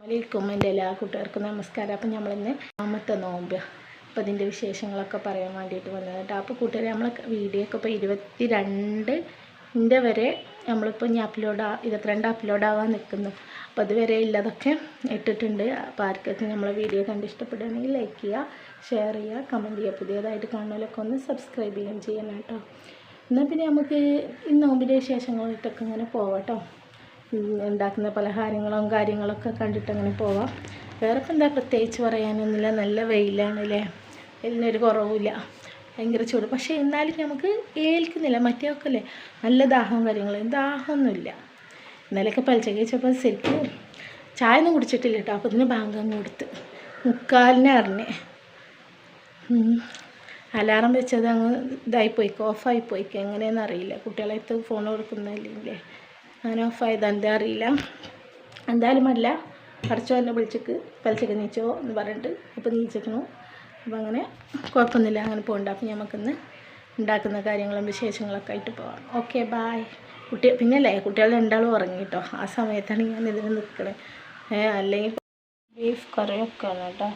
അലൈക്കും എന്റെ എല്ലാ കൂട്ടുകാർക്കും നമസ്കാരം. അപ്പം നമ്മളിന്ന് ഒന്നാമത്തെ നോമ്പ്. അപ്പോൾ അതിന്റെ വിശേഷങ്ങളൊക്കെ പറയാൻ വേണ്ടിയിട്ട് വന്നത് കേട്ടോ അപ്പോൾ കൂട്ടുകാരെ നമ്മളെ വീഡിയോ ഒക്കെ ഇപ്പോൾ ഇരുപത്തി രണ്ടിന്റെ വരെ നമ്മളിപ്പോൾ ഇനി അപ്ലോഡ് ഇരുപത്തിരണ്ട് അപ്ലോഡ് ആവാൻ നിൽക്കുന്നു അപ്പോൾ അതുവരെ ഇല്ലതൊക്കെ ഇട്ടിട്ടുണ്ട്. അപ്പോൾ ആർക്കൊക്കെ നമ്മളെ വീഡിയോ കണ്ട് ഇഷ്ടപ്പെടുകയാണെങ്കിൽ ലൈക്ക് ചെയ്യുക ഷെയർ ചെയ്യുക കമന്റ് ചെയ്യുക. പുതിയതായിട്ട് കാണുന്നവരൊക്കെ ഒന്ന് സബ്സ്ക്രൈബ് ചെയ്യുകയും ചെയ്യണം കേട്ടോ. എന്നാൽ പിന്നെ നമുക്ക് ഈ നോമ്പിന്റെ വിശേഷങ്ങളായിട്ടൊക്കെ ഇങ്ങനെ പോവാട്ടോ ഉണ്ടാക്കുന്ന പലഹാരങ്ങളും കാര്യങ്ങളൊക്കെ കണ്ടിട്ട് അങ്ങനെ പോവാം. വേറെ എന്താ പ്രത്യേകിച്ച് പറയാനൊന്നുമില്ല. നല്ല വെയിലാണല്ലേ എല്ലിനൊരു കുറവുമില്ല. ഭയങ്കര ചൂട്. പക്ഷേ എന്നാലും നമുക്ക് ഏൽക്കുന്നില്ല. മറ്റേയൊക്കെ അല്ലേ നല്ല ദാഹവും കാര്യങ്ങളും. ദാഹമൊന്നുമില്ല. ഇന്നലെയൊക്കെ പലിച്ചക്ക് വെച്ചപ്പോൾ ശരിക്കും ചായ ഒന്നും കുടിച്ചിട്ടില്ല കേട്ടോ. അപ്പോൾ ഇതിന് ബാങ്ക് കൊടുത്ത്. മുക്കാലിനെ അറിഞ്ഞേ അലാറം വെച്ചത് അങ്ങ് ഇതായി പോയിക്കോ ഓഫായി പോയിക്കോ എങ്ങനെയെന്ന് അറിയില്ല. കുട്ടികളെടുത്ത് ഫോൺ കൊടുക്കുന്നില്ലേ അങ്ങനെ ഓഫായത്. എന്താ അറിയില്ല. എന്തായാലും അല്ല. പഠിച്ചോ എന്നെ വിളിച്ചിട്ട് പലിച്ചക്ക് നീച്ചോ എന്ന് പറഞ്ഞിട്ട്. അപ്പോൾ നീച്ചിക്കണു. അപ്പോൾ അങ്ങനെ കുഴപ്പമൊന്നുമില്ല. അങ്ങനെ പോകണ്ട. അപ്പോൾ നമുക്കിന്ന് ഉണ്ടാക്കുന്ന കാര്യങ്ങളും വിശേഷങ്ങളൊക്കെ ആയിട്ട് പോവാം. ഓക്കെ ബായ് കുട്ടി പിന്നല്ലേ കുട്ടികൾ രണ്ടാളും ഉറങ്ങി കേട്ടോ ആ സമയത്താണ് ഞാൻ ഇതിന് നിൽക്കണത് ഏ അല്ലെങ്കിൽ ബീഫ് കറിയൊക്കെയാണ് കേട്ടോ.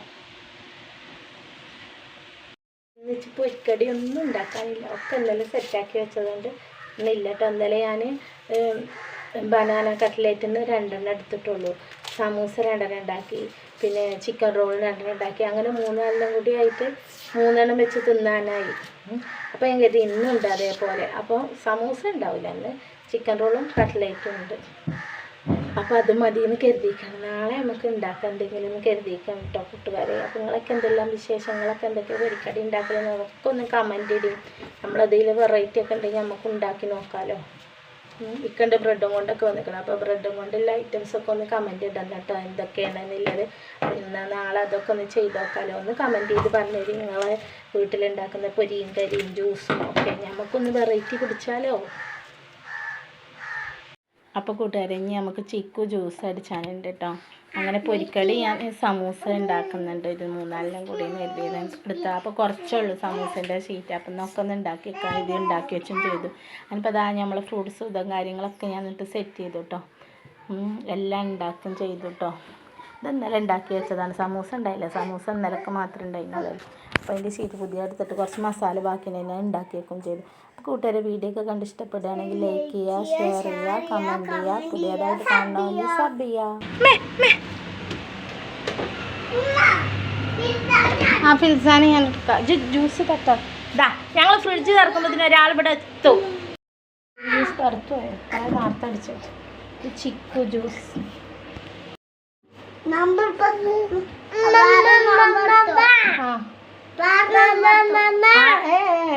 വെച്ച് പൊരിക്കടി ഒന്നും ഉണ്ടാക്കാനില്ല. ഒക്കെ ഇന്നലെ സെറ്റാക്കി വെച്ചതുകൊണ്ട് ഇന്നില്ല കേട്ടോ ഇന്നലെ ഞാൻ ബനാന കട്ട്ലേറ്റിൽ രണ്ടെണ്ണം എടുത്തിട്ടുള്ളൂ. സമൂസ രണ്ടെണ്ണം ഉണ്ടാക്കി. പിന്നെ ചിക്കൻ റോൾ രണ്ടെണ്ണം ഉണ്ടാക്കി. അങ്ങനെ മൂന്നാലെണ്ണം കൂടി ആയിട്ട് മൂന്നെണ്ണം വെച്ച് തിന്നാനായി. അപ്പോൾ ഞാൻ ഇന്നും ഉണ്ട് അതേപോലെ. അപ്പോൾ സമൂസ ഉണ്ടാവില്ല അന്ന് ചിക്കൻ റോളും കട്ട്ലേറ്റും ഉണ്ട്. അപ്പോൾ അത് മതി എന്ന് കരുതിയിരിക്കണം. നാളെ നമുക്ക് ഉണ്ടാക്കാം എന്തെങ്കിലും എന്ന് കേട്ടോ കൂട്ടുകാരെ. അപ്പോൾ നിങ്ങളൊക്കെ എന്തെല്ലാം വിശേഷങ്ങളൊക്കെ എന്തൊക്കെ പൊരിക്കടി ഉണ്ടാക്കലെന്നൊക്കെ ഒന്ന് കമന്റ് ഇടും. നമ്മളതിൽ വെറൈറ്റി ഒക്കെ ഉണ്ടെങ്കിൽ നമുക്ക് ഉണ്ടാക്കി നോക്കാമല്ലോ ഇക്കണ്ട് ബ്രെഡും കൊണ്ടൊക്കെ വന്നിരിക്കണം അപ്പോൾ ബ്രെഡും കൊണ്ടുള്ള ഐറ്റംസ് ഒക്കെ ഒന്ന് കമന്റ് ഇടണം കേട്ടോ. എന്തൊക്കെയാണെന്നുള്ളത്. പിന്നെ നാളെ അതൊക്കെ ഒന്ന് ചെയ്ത് നോക്കാമല്ലോ ഒന്ന് കമന്റ് ചെയ്ത് പറഞ്ഞുതരും നിങ്ങളെ വീട്ടിലുണ്ടാക്കുന്ന പൊരിയും കരിയും ജ്യൂസും ഒക്കെ നമുക്കൊന്ന് വെറൈറ്റി കുടിച്ചാലോ? അപ്പോൾ കൂട്ടുകാരെ ഇനി നമുക്ക് ചിക്കു ജ്യൂസ് അടിച്ചാലുണ്ട് കേട്ടോ. അങ്ങനെ പൊരിക്കടി ഞാൻ സമൂസ ഉണ്ടാക്കുന്നുണ്ട്. ഇത് മൂന്നാലെല്ലാം കൂടി കരുതിയത്. എടുത്ത അപ്പോൾ കുറച്ചേ ഉള്ളൂ സമൂസേന്റെ ഷീറ്റ് അപ്പം എന്നൊക്കെ ഒന്ന് ഉണ്ടാക്കി വെക്കാൻ ഇത് ഉണ്ടാക്കി വെച്ചും ചെയ്തു. അതിനിപ്പോൾ അതാ നമ്മൾ ഫ്രൂട്ട്സ് ഇതും കാര്യങ്ങളൊക്കെ ഞാൻ എന്നിട്ട് സെറ്റ് ചെയ്തു കേട്ടോ എല്ലാം ഉണ്ടാക്കും ചെയ്തു കേട്ടോ ഇത് ഇന്നലെ ഉണ്ടാക്കി വെച്ചതാണ്. സമൂസ ഉണ്ടായില്ല. സമൂസ ഇന്നലൊക്കെ മാത്രമേ ഉണ്ടായിരുന്നുള്ളൂ. അപ്പോൾ അതിന്റെ ഷീറ്റ് പുതിയ എടുത്തിട്ട് കുറച്ച് മസാല ബാക്കി ഞാൻ ഉണ്ടാക്കിയേക്കും ചെയ്തു. അപ്പോൾ കൂട്ടുകാരെ വീഡിയോ ഒക്കെ കണ്ട് ഇഷ്ടപ്പെടുകയാണെങ്കിൽ ലൈക്ക് ചെയ്യുക ഷെയർ ചെയ്യുക കമന്റ് ചെയ്യുക. പുതിയതായിട്ട് കാണണമെങ്കിൽ സബ് ചെയ്യുക. ആ ഫിൽസാന് ഞാൻ എടുക്കാം. ജ്യൂസ് തട്ടാ. ഇതാ ഞങ്ങൾ ഫ്രിഡ്ജ് തുറക്കുമ്പോൾ ഒരാൾ ഇവിടെ എത്തും. ജ്യൂസ് തുറത്തു പോയോ. ഞാൻ നേരത്തെ അടിച്ചു. ഇത് ചിക്കു ജ്യൂസ് നമ്പർ ആ.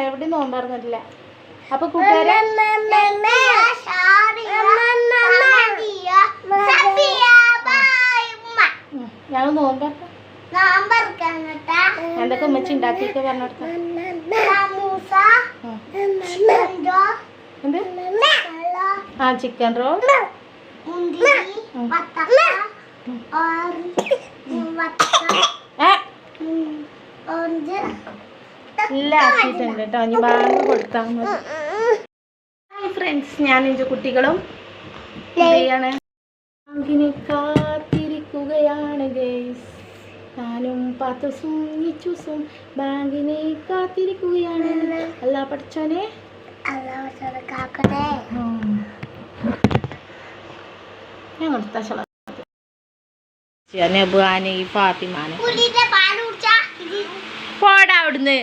എവിടെ നോമ്പറന്നിട്ടില്ല അപ്പൊ കൂട്ടുകാരെ ഞങ്ങൾ നോമ്പറക്കാം എന്തൊക്കെ ഉമ്മച്ചി ഉണ്ടാക്കിയൊക്കെ പറഞ്ഞു കൊടുക്കാം എന്ത്? ആ ചിക്കൻ റോൾ ഏ? ഇല്ല ആക്കിയിട്ടുണ്ട് കേട്ടോ. ഇനി ബാങ്ക് കൊടുത്താൽ മതി. ഹായ് ഫ്രണ്ട്സ് ഞാൻ എന്റെ കുട്ടികളും ചെയ്യാണ് ബാങ്കിനെ കാത്തിരിക്കുകയാണ് ഗേസ് ഞാനും പാത്തസും നിച്ചൂസും ബാങ്കിനെ കാത്തിരിക്കുകയാണ്. അല്ല പഠിച്ചോനെ. ഞാൻ കൊടുത്ത ഈ ഫാത്തിമാനെ. പോടാ അവിടുന്ന്.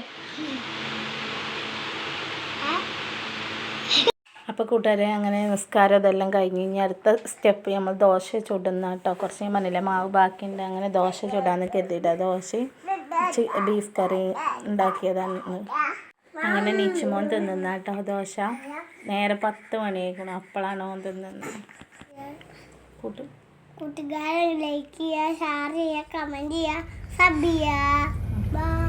അപ്പോൾ കൂട്ടുകാരെ അങ്ങനെ നിസ്കാരം ഇതെല്ലാം കഴിഞ്ഞ് കഴിഞ്ഞാൽ അടുത്ത സ്റ്റെപ്പ് നമ്മൾ ദോശ ചുടുന്ന കേട്ടോ. കുറച്ച് ഞാൻ പറഞ്ഞില്ലേ മാവ് ബാക്കിയുണ്ട്. അങ്ങനെ ദോശ ചുടാന്ന് കരുതിയിട്ട്. ദോശ ബീഫ് കറി ഉണ്ടാക്കിയതാണ് അങ്ങനെ നീച്ചുമോൻ തിന്നുന്ന കേട്ടോ ദോശ. നേരെ പത്ത് മണിയായിക്കണം. അപ്പോഴാണ് ഓൻ തിന്നുന്നത് കൂട്ടും കൂട്ടുകാരെ ലൈക്ക് ചെയ്യുക ഷെയർ ചെയ്യുക കമന്റ് ചെയ്യുക സബ് ചെയ്യുക